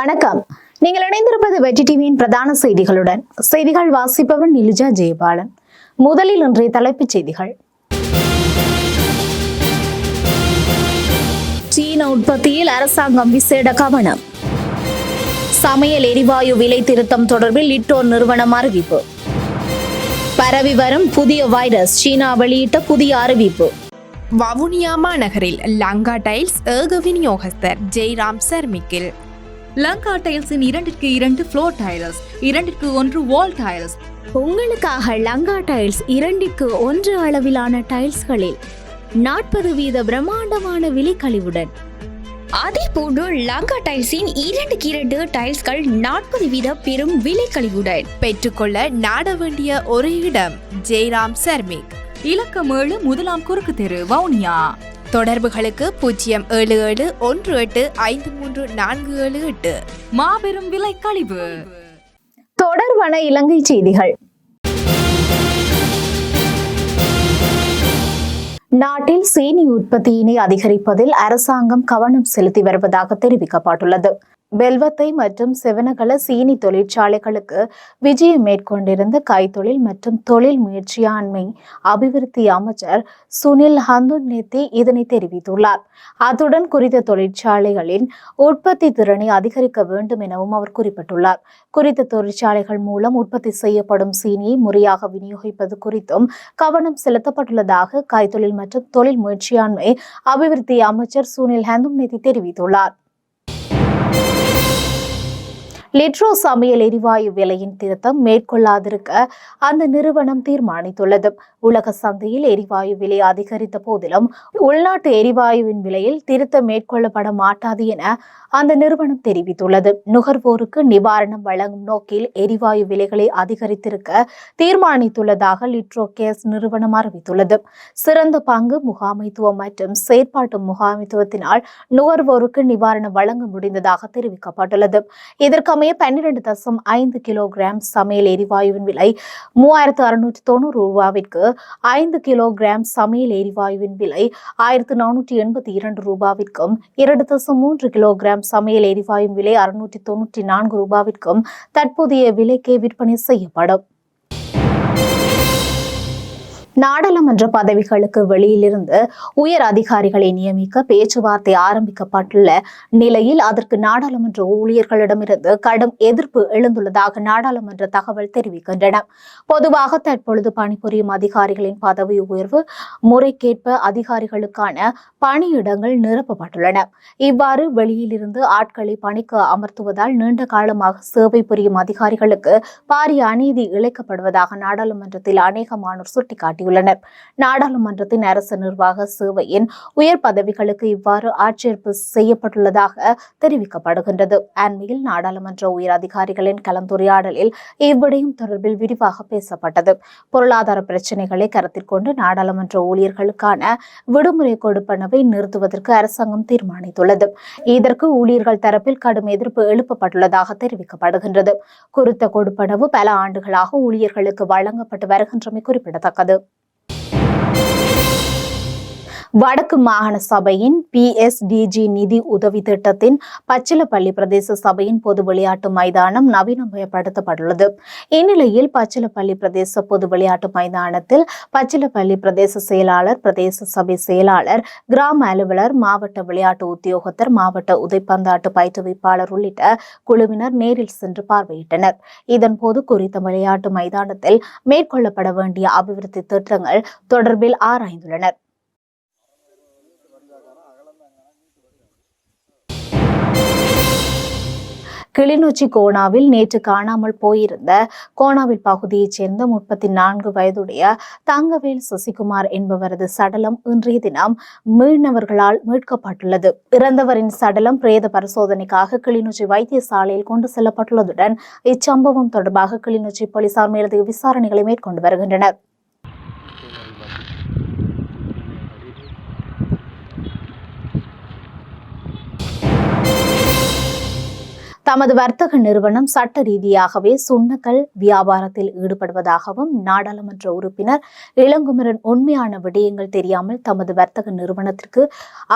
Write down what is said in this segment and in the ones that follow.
வணக்கம். நீங்கள் இணைந்திருப்பது வெற்றி டிவியின் பிரதான செய்திகளுடன். செய்திகள் வாசிப்பவர் நிலுஜா ஜெயபாலன். முதலில் இன்றைய தலைப்புச் செய்திகள். சீன உற்பத்தியில் அரசாங்கம் விசேட கவனம். சமையல் எரிவாயு விலை திருத்தம் தொடர்பில் இட்டோர் நிறுவனம் அறிவிப்பு. பரவி வரும் புதிய வைரஸ் சீனா வெளியிட்ட புதிய அறிவிப்பு. வவுனியா மாநகரில் லங்கா டைல்ஸ் ஏக விநியோகஸ்தர் ஜெய்ராம் சர்மிக்கில். லங்கா டைல்ஸின் இரண்டிற்கு இரண்டு ஃப்ளோர் டைல்ஸ் இரண்டிற்கு ஒன்று வால் டைல்ஸ் உங்களுக்காக லங்கா டைல்ஸ் இரண்டிற்கு ஒன்று அளவிலான டைல்ஸ்களில் நாற்பது வீத பிரம்மாண்டமான விலைக்கழிவுடன் அதே போன்று லங்கா டைல்ஸின் இரண்டுக்கு இரண்டு டைல்ஸ்கள் நாற்பது வீத பெரும் விலைக்கழிவுடன் பெற்றுக்கொள்ள நாட வேண்டிய ஒரே இடம் ஜெய்ராம் சர்மிக். இலக்கம் ஏழு முதலாம் குறுக்கு தெரு வவுனியா. தொடர்புகளுக்கு பூஜ்ஜியம் ஏழு ஏழு ஒன்று எட்டு ஐந்து மூன்று நான்கு ஏழு எட்டு. மாபெரும் விலை கழிவு. தொடர்பான இலங்கை செய்திகள். நாட்டில் சீனி உற்பத்தியினை அதிகரிப்பதில் அரசாங்கம் கவனம் செலுத்தி வருவதாக தெரிவிக்கப்பட்டுள்ளது. பெல்வத்தை மற்றும் சிவனகல சீனி தொழிற்சாலைகளுக்கு விஜயம் மேற்கொண்டிருந்த கைத்தொழில் மற்றும் தொழில் முயற்சியாண்மை அபிவிருத்தி அமைச்சர் சுனில் ஹந்துநெத்தி இதனை தெரிவித்துள்ளார். அத்துடன் குறித்த தொழிற்சாலைகளின் உற்பத்தி திறனை அதிகரிக்க வேண்டும் எனவும் அவர் குறிப்பிட்டுள்ளார். குறித்த தொழிற்சாலைகள் மூலம் உற்பத்தி செய்யப்படும் சீனியை முறையாக விநியோகிப்பது குறித்தும் கவனம் செலுத்தப்பட்டுள்ளதாக கைத்தொழில் மற்றும் தொழில் முயற்சியாண்மை அபிவிருத்தி அமைச்சர் சுனில் ஹந்துநெத்தி தெரிவித்துள்ளார். லிட்ரோ சமையல் எரிவாயு விலையின் திருத்தம் மேற்கொள்ளாதிருக்க அந்த நிறுவனம் தீர்மானித்துள்ளது. உலக சந்தையில் எரிவாயு விலை அதிகரித்த போதிலும் உள்நாட்டு எரிவாயுவின் விலையில் திருத்தம் மேற்கொள்ளப்பட மாட்டாது என அந்த நிறுவனம் தெரிவித்துள்ளது. நுகர்வோருக்கு நிவாரணம் வழங்கும் நோக்கில் எரிவாயு விலைகளை அதிகரித்திருக்க தீர்மானித்துள்ளதாக லிட்ரோ கேஸ் நிறுவனம் அறிவித்துள்ளது. சிறந்த பங்கு முகாமைத்துவம் மற்றும் செயற்பாட்டு முகாமைத்துவத்தினால் நுகர்வோருக்கு நிவாரணம் வழங்க முடிந்ததாக தெரிவிக்கப்பட்டுள்ளது. சமயம் பன்னிரண்டு தசம் ஐந்து கிலோகிராம் சமையல் எரிவாயுவின் விலை மூவாயிரத்து அறுநூற்றி தொண்ணூறு ரூபாவிற்கு ஐந்து கிலோகிராம் சமையல் எரிவாயுவின் விலை ஆயிரத்து நானூற்றி எண்பத்தி இரண்டு ரூபாவிற்கும் இரண்டு தசம் மூன்று கிலோகிராம் சமையல் எரிவாயுவின் விலை அறுநூற்றி தொன்னூற்றி நான்கு ரூபாவிற்கும் தற்போதைய விலைக்கே விற்பனை செய்யப்படும். நாடாளுமன்ற பதவிகளுக்கு வெளியிலிருந்து உயர் அதிகாரிகளை நியமிக்க பேச்சுவார்த்தை ஆரம்பிக்கப்பட்டுள்ள நிலையில் அதற்கு நாடாளுமன்ற ஊழியர்களிடமிருந்து கடும் எதிர்ப்பு எழுந்துள்ளதாக நாடாளுமன்ற தகவல் தெரிவிக்கின்றன. பொதுவாக தற்பொழுது பணிபுரியும் அதிகாரிகளின் பதவி உயர்வு முறைக்கேற்ப அதிகாரிகளுக்கான பணியிடங்கள் நிரப்பப்பட்டுள்ளன. இவ்வாறு வெளியிலிருந்து ஆட்களை பணிக்கு அமர்த்துவதால் நீண்ட காலமாக சேவை புரியும் அதிகாரிகளுக்கு பாரிய அநீதி இழைக்கப்படுவதாக நாடாளுமன்றத்தில் அநேகமானோர் சுட்டிக்காட்டியுள்ளனர். நாடாளுமன்றத்தின் அரசு நிர்வாக சேவையின் உயர் பதவிகளுக்கு இவ்வாறு ஆட்சேர்ப்பு செய்யப்பட்டுள்ளதாக தெரிவிக்கப்படுகின்றது. அண்மையில் நாடாளுமன்ற உயர் அதிகாரிகளின் கலந்துரையாடலில் இவ்விடயம் தொடர்பில் விரிவாக பேசப்பட்டது. பொருளாதார பிரச்சினைகளை கருத்தில் கொண்டு நாடாளுமன்ற ஊழியர்களுக்கான விடுமுறை கொடுப்பனவை நிறுத்துவதற்கு அரசாங்கம் தீர்மானித்துள்ளது. இதற்கு ஊழியர்கள் தரப்பில் கடும் எதிர்ப்பு எழுப்பப்பட்டுள்ளதாக தெரிவிக்கப்படுகின்றது. குறித்த கொடுப்பனவு பல ஆண்டுகளாக ஊழியர்களுக்கு வழங்கப்பட்டு வருகின்றமை குறிப்பிடத்தக்கது. வடக்கு மாகாண சபையின் பிஎஸ்டிஜி நிதி உதவி திட்டத்தின் பச்சிலப்பள்ளி பிரதேச சபையின் பொது விளையாட்டு மைதானம் நவீனமயப்படுத்தப்பட்டுள்ளது. இந்நிலையில் பச்சிலப்பள்ளி பிரதேச பொது விளையாட்டு மைதானத்தில் பச்சிலப்பள்ளி பிரதேச செயலாளர் பிரதேச சபை செயலாளர் கிராம அலுவலர் மாவட்ட விளையாட்டு உத்தியோகத்தர் மாவட்ட உதைப்பந்தாட்டு பயிற்றுவிப்பாளர் உள்ளிட்ட குழுவினர் நேரில் சென்று பார்வையிட்டனர். இதன்போது குறித்த விளையாட்டு மைதானத்தில் மேற்கொள்ளப்பட வேண்டிய அபிவிருத்தி திட்டங்கள் தொடர்பில் ஆராய்ந்துள்ளனர். கிளிநொச்சி கோணாவில் நேற்று காணாமல் போயிருந்த கோணாவில் பகுதியைச் சேர்ந்த முப்பத்தி நான்கு வயதுடைய தங்கவேல் சசிகுமார் என்பவரது சடலம் இன்றைய தினம் மீனவர்களால் மீட்கப்பட்டுள்ளது. இறந்தவரின் சடலம் பிரேத பரிசோதனைக்காக கிளிநொச்சி வைத்தியசாலையில் கொண்டு செல்லப்பட்டுள்ளதுடன் இச்சம்பவம் தொடர்பாக கிளிநொச்சி போலீசார் மேலதிக விசாரணைகளை மேற்கொண்டு வருகின்றனர். தமது வர்த்தக நிறுவனம் சட்ட ரீதியாகவே சுண்ணக்கல் வியாபாரத்தில் ஈடுபடுவதாகவும் நாடாளுமன்ற உறுப்பினர் இளங்குமரன் உண்மையான விடயங்கள் தெரியாமல் தமது வர்த்தக நிறுவனத்திற்கு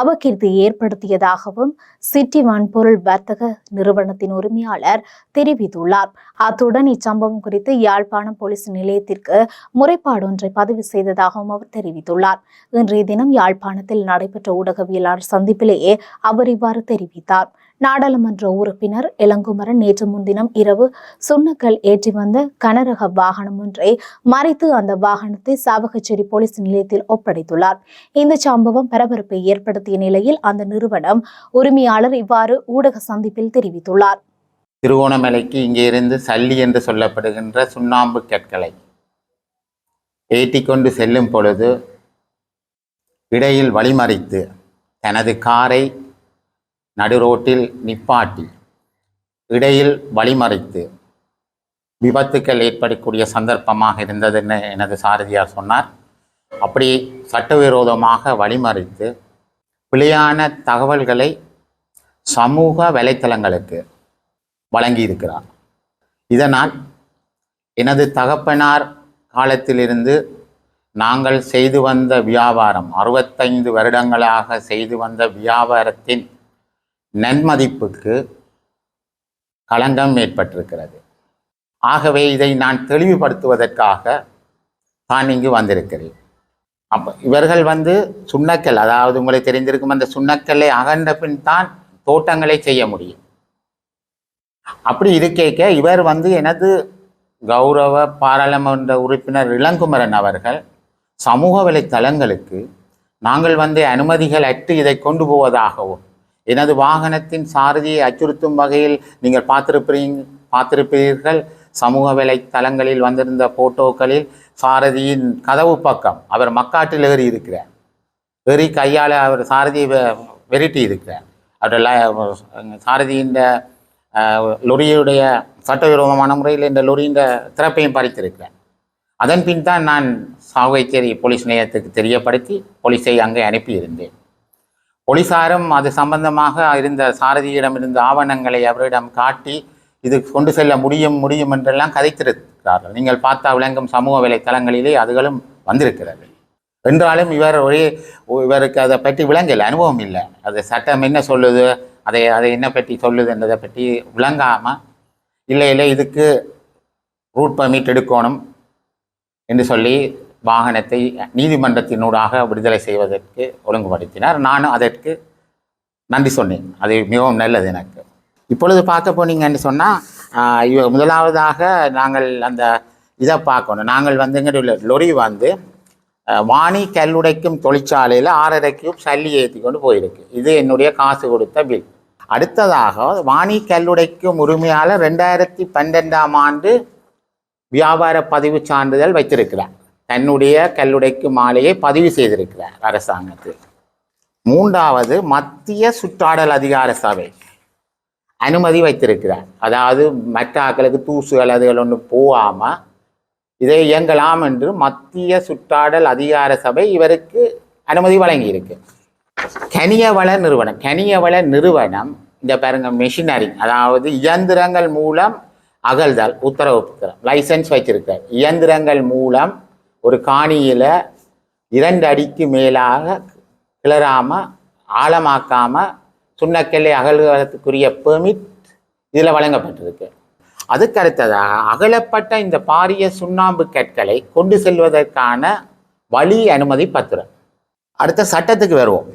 அவகீர்த்தி ஏற்படுத்தியதாகவும் சிட்டி வன்பொருள் வர்த்தக நிறுவனத்தின் உரிமையாளர் தெரிவித்துள்ளார். அத்துடன் இச்சம்பவம் குறித்து யாழ்ப்பாணம் போலீஸ் நிலையத்திற்கு முறைப்பாடு ஒன்றை பதிவு செய்ததாகவும் அவர் தெரிவித்துள்ளார். இன்றைய தினம் யாழ்ப்பாணத்தில் நடைபெற்ற ஊடகவியலாளர் சந்திப்பிலேயே அவர் இவ்வாறு தெரிவித்தார். நாடாளுமன்ற உறுப்பினர் இளங்குமரன் நேற்று முன்தினம் இரவு சுண்ணக்கல் ஏற்றி வந்த கனரக வாகனம் ஒன்றை மறைத்து அந்த வாகனத்தை சாவகச்சேரி போலீஸ் நிலையத்தில் ஒப்படைத்துள்ளார். இந்த சம்பவம் பரபரப்பை ஏற்படுத்திய நிலையில் அந்த நிறுவனம் உரிமையாளர் இவ்வாறு ஊடக சந்திப்பில் தெரிவித்துள்ளார். திருவோணமலைக்கு இங்கே இருந்து சல்லி என்று சொல்லப்படுகின்ற சுண்ணாம்பு கற்களை ஏற்றிக்கொண்டு செல்லும் பொழுது இடையில் வழிமறித்து தனது காரை நடுரோட்டில் நிப்பாட்டி இடையில் வழிமறைத்து விபத்துக்கள் ஏற்படக்கூடிய சந்தர்ப்பமாக இருந்ததுன்னு எனது சாரதியார் சொன்னார். அப்படி சட்டவிரோதமாக வழிமறித்து பிழையான தகவல்களை சமூக வலைத்தளங்களுக்கு வழங்கியிருக்கிறார். இதனால் எனது தகப்பனார் காலத்திலிருந்து நாங்கள் செய்து வந்த வியாபாரம் அறுபத்தைந்து வருடங்களாக செய்து வந்த வியாபாரத்தின் நன்மதிப்புக்கு களங்கம் ஏற்பட்டிருக்கிறது. ஆகவே இதை நான் தெளிவுபடுத்துவதற்காக நான் இங்கு வந்திருக்கிறேன். அப்போ இவர்கள் வந்து சுண்ணக்கல் அதாவது உங்களுக்கு தெரிந்திருக்கும் அந்த சுண்ணக்கல்லை அகன்ற பின் தான் தோட்டங்களை செய்ய முடியும். அப்படி இருக்கேக்க இவர் வந்து எனது கௌரவ பாராளுமன்ற உறுப்பினர் இளங்குமரன் அவர்கள் சமூக வலைத்தளங்களுக்கு நாங்கள் வந்து அனுமதிகள் அற்று இதை கொண்டு போவதாகவும் எனது வாகனத்தின் சாரதியை அச்சுறுத்தும் வகையில் நீங்கள் பார்த்திருப்பீங்க பார்த்திருப்பீர்கள். சமூக வலைத்தளங்களில் வந்திருந்த போட்டோக்களில் சாரதியின் கதவு பக்கம் அவர் மக்காட்டில் ஏறி இருக்கிறார். ஏறி கையால் அவர் சாரதியை வெ- வெரிட்டி இருக்கிறார். அவருடைய சாரதியின் லொரியுடைய சட்டவிரோதமான முறையில் இந்த லொரியின் திறப்பையும் பறித்திருக்கிறேன் அதன் பின் தான் நான் சாவைச்சேரி போலீஸ் நிலையத்துக்கு தெரியப்படுத்தி போலீஸை அங்கே அனுப்பியிருந்தேன். போலீசாரும் அது சம்பந்தமாக இருந்த சாரதியிடம் இருந்த ஆவணங்களை அவரிடம் காட்டி இது கொண்டு செல்ல முடியும் முடியும் என்றெல்லாம் கதைத்திருக்கிறார்கள். நீங்கள் பார்த்தா விளங்கும் சமூக வலைத்தளங்களிலே அதுகளும் வந்திருக்கிறது. என்றாலும் இவர் ஒரே இவருக்கு அதை பற்றி விளங்கல அனுபவம் இல்லை. அது சட்டம் என்ன சொல்லுது அதை அதை என்ன பற்றி சொல்லுது என்றதை பற்றி விளங்காமல் இல்லை இல்லை இதுக்கு ரூட் பர்மிட் எடுக்கணும் என்று சொல்லி வாகனத்தை நீதிமன்றத்தினூடாக விடுதலை செய்வதற்கு ஒழுங்குபடுத்தினார். நானும் அதற்கு நன்றி சொன்னேன். அது மிகவும் நல்லது எனக்கு. இப்பொழுது பார்க்க போனீங்கன்னு சொன்னால் இவ முதலாவதாக நாங்கள் அந்த இதை பார்க்கணும். நாங்கள் வந்து லொரி வந்து வாணி கல்லுடைக்கும் தொழிற்சாலையில் ஆறரை கியூப் சல்லி ஏற்றி கொண்டு போயிருக்கு. இது என்னுடைய காசு கொடுத்த பில். அடுத்ததாக வாணி கல்லுடைக்கும் உரிமையாளர் ரெண்டாயிரத்தி பன்னெண்டாம் ஆண்டு வியாபார பதிவு சான்றிதழ் வைத்திருக்கிறார். தன்னுடைய கல்லுடைக்கும் மாலையை பதிவு செய்திருக்கிறார் அரசாங்கத்தில். மூன்றாவது மத்திய சுற்றாடல் அதிகார சபை அனுமதி வைத்திருக்கிறார். அதாவது மற்ற ஆக்களுக்கு தூசுகள் அதுகள் ஒன்று போகாமல் இதை இயங்கலாம் என்று மத்திய சுற்றாடல் அதிகார சபை இவருக்கு அனுமதி வழங்கியிருக்கு. கனியவள நிறுவனம் கனியவள நிறுவனம் இந்த பாருங்க மெஷினரி அதாவது இயந்திரங்கள் மூலம் அகழ்தல் உத்தரவு லைசன்ஸ் வச்சிருக்கார் இயந்திரங்கள் மூலம் ஒரு காணியில் இரண்டு அடிக்கு மேலாக கிளறாமல் ஆழமாக்காமல் சுண்ணக்கல்லை அகழ்வதற்குரிய பெர்மிட் இதில் வழங்கப்பட்டிருக்கு. அதுக்கு அடுத்ததாக அகலப்பட்ட இந்த பாரிய சுண்ணாம்பு கற்களை கொண்டு செல்வதற்கான வழி அனுமதி பத்திரம். அடுத்த சட்டத்துக்கு வருவோம்.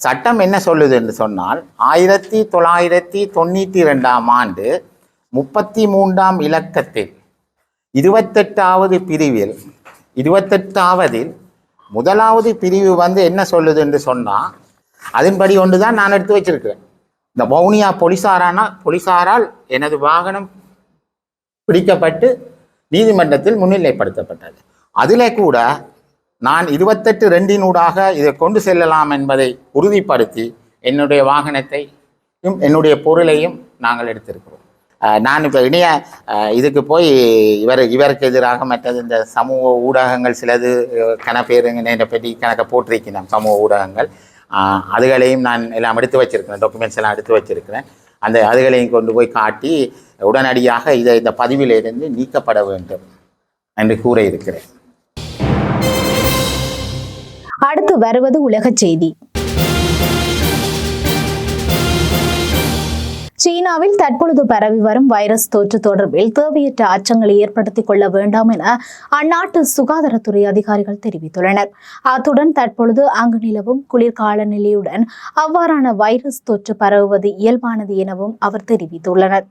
சட்டம் என்ன சொல்லுது என்று சொன்னால் ஆயிரத்தி தொள்ளாயிரத்தி தொண்ணூற்றி ரெண்டாம் ஆண்டு முப்பத்தி மூன்றாம் இலக்கத்தில் இருபத்தெட்டாவது பிரிவில் இருபத்தெட்டாவதில் முதலாவது பிரிவு வந்து என்ன சொல்லுது என்று சொன்னால் அதன்படி ஒன்று தான் நான் எடுத்து வச்சிருக்கிறேன். இந்த வவுனியா போலீசாரானா போலீசாரால் எனது வாகனம் பிடிக்கப்பட்டு நீதிமன்றத்தில் முன்னிலைப்படுத்தப்பட்டது. அதிலே கூட நான் இருபத்தெட்டு ரெண்டினூடாக இதை கொண்டு செல்லலாம் என்பதை உறுதிப்படுத்தி என்னுடைய வாகனத்தையும் என்னுடைய பொருளையும் நாங்கள் எடுத்திருக்கிறோம். நான் இப்போ இணைய இதுக்கு போய் இவர் இவருக்கு எதிராக மற்றது இந்த சமூக ஊடகங்கள் சிலது அஹ் கணப்பேருங்க பற்றி கணக்கை போட்டிருக்கிறேன் சமூக ஊடகங்கள். அதுகளையும் நான் எல்லாம் எடுத்து வச்சிருக்கிறேன் டாக்குமெண்ட்ஸ் எல்லாம் எடுத்து வச்சிருக்கிறேன். அந்த அதுகளையும் கொண்டு போய் காட்டி உடனடியாக இதை இந்த பதிவிலிருந்து நீக்கப்பட வேண்டும் என்று கூற இருக்கிறேன் அடுத்து வருவது உலக செய்தி. சீனாவில் தற்பொழுது பரவி வரும் வைரஸ் தொற்று தொடர்பில் தேவையற்ற அச்சங்களை ஏற்படுத்திக் கொள்ள வேண்டாம் என அந்நாட்டு சுகாதாரத்துறை அதிகாரிகள் தெரிவித்துள்ளனர். அத்துடன் தற்பொழுது அங்கு நிலவும் குளிர்கால நிலையுடன் அவ்வாறான வைரஸ் தொற்று பரவுவது இயல்பானது எனவும் அவர் தெரிவித்துள்ளனர்.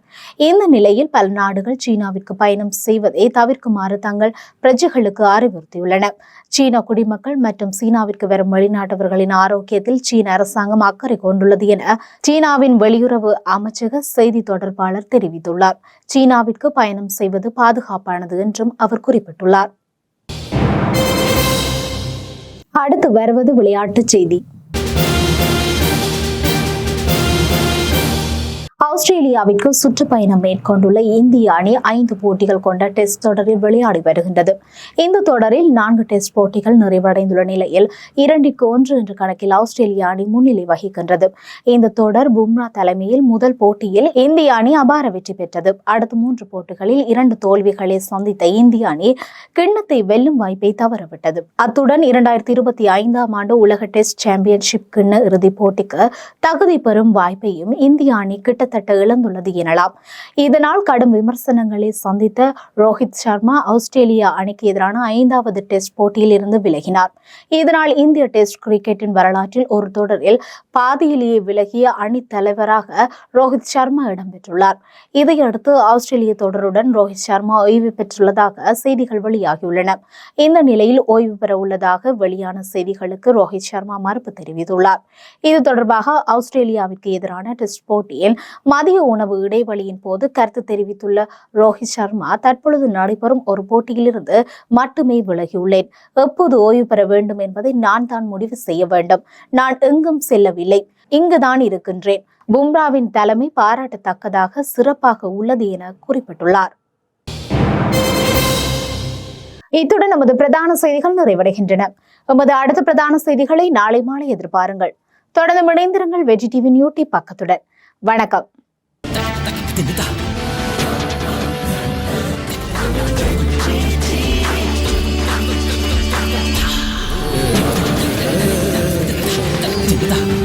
இந்த நிலையில் பல நாடுகள் சீனாவிற்கு பயணம் செய்வதை தவிர்க்குமாறு தங்கள் பிரஜைகளுக்கு அறிவுறுத்தியுள்ளனர். சீன குடிமக்கள் மற்றும் சீனாவிற்கு வரும் வெளிநாட்டவர்களின் ஆரோக்கியத்தில் சீன அரசாங்கம் அக்கறை கொண்டுள்ளது என சீனாவின் வெளியுறவு அமைச்சர் அமைச்சக செய்தி தொடர்பாளர் தெரிவித்துள்ளார். சீனாவிற்கு பயணம் செய்வது பாதுகாப்பானது என்றும் அவர் குறிப்பிட்டுள்ளார். அடுத்து வருவது விளையாட்டுச் செய்தி. ஆஸ்திரேலியாவிற்கு சுற்றுப்பயணம் மேற்கொண்டுள்ள இந்திய அணி ஐந்து போட்டிகள் கொண்ட டெஸ்ட் தொடரில் விளையாடி வருகின்றது. இந்த தொடரில் நான்கு டெஸ்ட் போட்டிகள் நிறைவடைந்துள்ள நிலையில் இரண்டிற்கு ஒன்று என்ற கணக்கில் ஆஸ்திரேலிய அணி முன்னிலை வகிக்கின்றது. இந்த தொடர் பும்ரா தலைமையில் முதல் போட்டியில் இந்திய அணி அபார வெற்றி பெற்றது. அடுத்த மூன்று போட்டிகளில் இரண்டு தோல்விகளை சந்தித்த இந்திய அணி கிண்ணத்தை வெல்லும் வாய்ப்பை தவறவிட்டது. அத்துடன் இரண்டாயிரத்தி இருபத்தி ஐந்தாம் ஆண்டு உலக டெஸ்ட் சாம்பியன்ஷிப் கிண்ண இறுதிப் போட்டிக்கு தகுதி பெறும் வாய்ப்பையும் இந்திய அணி கிட்டத்தட்ட கிட்டத்தட்ட இழந்துள்ளது எனலாம். இதனால் கடும் விமர்சனங்களை சந்தித்த ரோஹித் சர்மா ஆஸ்திரேலியா அணிக்கு எதிரான ஐந்தாவது டெஸ்ட் போட்டியில் இருந்து விலகினார். இதனால் இந்திய டெஸ்ட் கிரிக்கெட்டின் வரலாற்றில் ஒரு தொடரில் பாதியிலேயே விலகிய அணி தலைவராக ரோஹித் சர்மா இடம்பெற்றுள்ளார் இதையடுத்து ஆஸ்திரேலிய தொடருடன் ரோஹித் சர்மா ஓய்வு பெற்றுள்ளதாக செய்திகள் வெளியாகியுள்ளன. இந்த நிலையில் ஓய்வு பெற உள்ளதாக வெளியான செய்திகளுக்கு ரோஹித் சர்மா மறுப்பு தெரிவித்துள்ளார். இது தொடர்பாக ஆஸ்திரேலியாவிற்கு எதிரான டெஸ்ட் போட்டியில் மதிய உணவு இடைவெளியின் போது கருத்து தெரிவித்துள்ள ரோஹித் சர்மா தற்பொழுது நடைபெறும் ஒரு போட்டியிலிருந்து மட்டுமே விலகியுள்ளேன். எப்போது ஓய்வு பெற வேண்டும் என்பதை நான் தான் முடிவு செய்ய வேண்டும். நான் எங்கும் செல்லவில்லை. இங்குதான் இருக்கின்றேன். பும்ராவின் தலைமை பாராட்டத்தக்கதாக சிறப்பாக உள்ளது என குறிப்பிட்டுள்ளார். இத்துடன் நமது பிரதான செய்திகள் நிறைவடைகின்றன. எமது அடுத்த பிரதான செய்திகளை நாளை மாலை எதிர்பாருங்கள். தொடர்ந்து இணைந்திருங்கள் வெஜி டிவி யூடியூப் பக்கத்துடன். வணக்கம். 시작됩니다. 됩니다.